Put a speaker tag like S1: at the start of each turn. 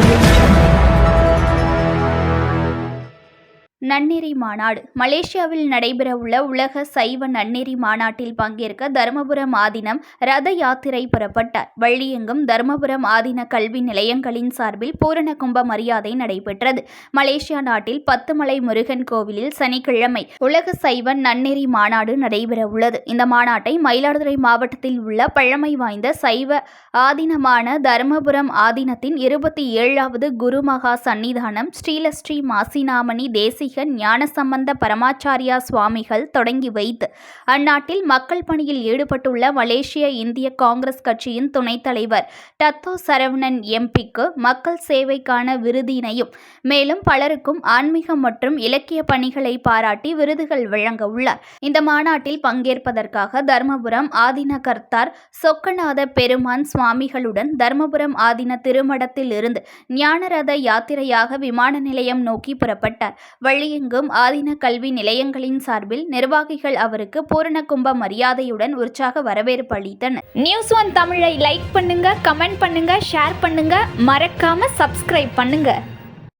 S1: audio நன்னெறி மாநாடு. மலேசியாவில் நடைபெறவுள்ள உலக சைவ நன்னெறி மாநாட்டில் பங்கேற்க தருமபுரம் ஆதீனம் ரத யாத்திரை புறப்பட்டார். வள்ளியெங்கும் தருமபுரம் ஆதீன கல்வி நிலையங்களின் சார்பில் பூரண கும்ப மரியாதை நடைபெற்றது. மலேசியா நாட்டில் பத்துமலை முருகன் கோவிலில் சனிக்கிழமை உலக சைவ நன்னெறி மாநாடு நடைபெறவுள்ளது. இந்த மாநாட்டை மயிலாடுதுறை மாவட்டத்தில் உள்ள பழமை வாய்ந்த சைவ ஆதீனமான தருமபுரம் ஆதீனத்தின் இருபத்தி ஏழாவது குருமகா சன்னிதானம் ஸ்ரீலஸ்ரீ மாசினாமணி தேசிக ஞானசம்பந்த பரமாச்சாரியா சுவாமிகள் தொடங்கி வைத்து அந்நாட்டில் மக்கள் பணியில் ஈடுபட்டுள்ள மலேசிய இந்திய காங்கிரஸ் கட்சியின் துணைத் தலைவர் டத்தோ சரவணன் எம்பிக்கு மக்கள் சேவைக்கான விருதினையும் மேலும் பலருக்கும் ஆன்மீகம் மற்றும் இலக்கிய பணிகளை பாராட்டி விருதுகள் வழங்க உள்ளார். இந்த மாநாட்டில் பங்கேற்பதற்காக தர்மபுரம் ஆதீன கர்த்தார் சொக்கநாத பெருமான் சுவாமிகளுடன் தர்மபுரம் ஆதீன திருமடத்தில் இருந்து ஞானரத யாத்திரையாக விமான நிலையம் நோக்கி புறப்பட்டார். வள்ளியெங்கும் ஆதீன கல்வி நிலையங்களின் சார்பில் நிர்வாகிகள் அவருக்கு பூரண கும்ப மரியாதையுடன் உற்சாக வரவேற்பு அளித்தனர். நியூஸ் ஒன் தமிழை லைக் பண்ணுங்க கமெண்ட் பண்ணுங்க ஷேர் பண்ணுங்க. மறக்காம சப்ஸ்கிரைப் பண்ணுங்க.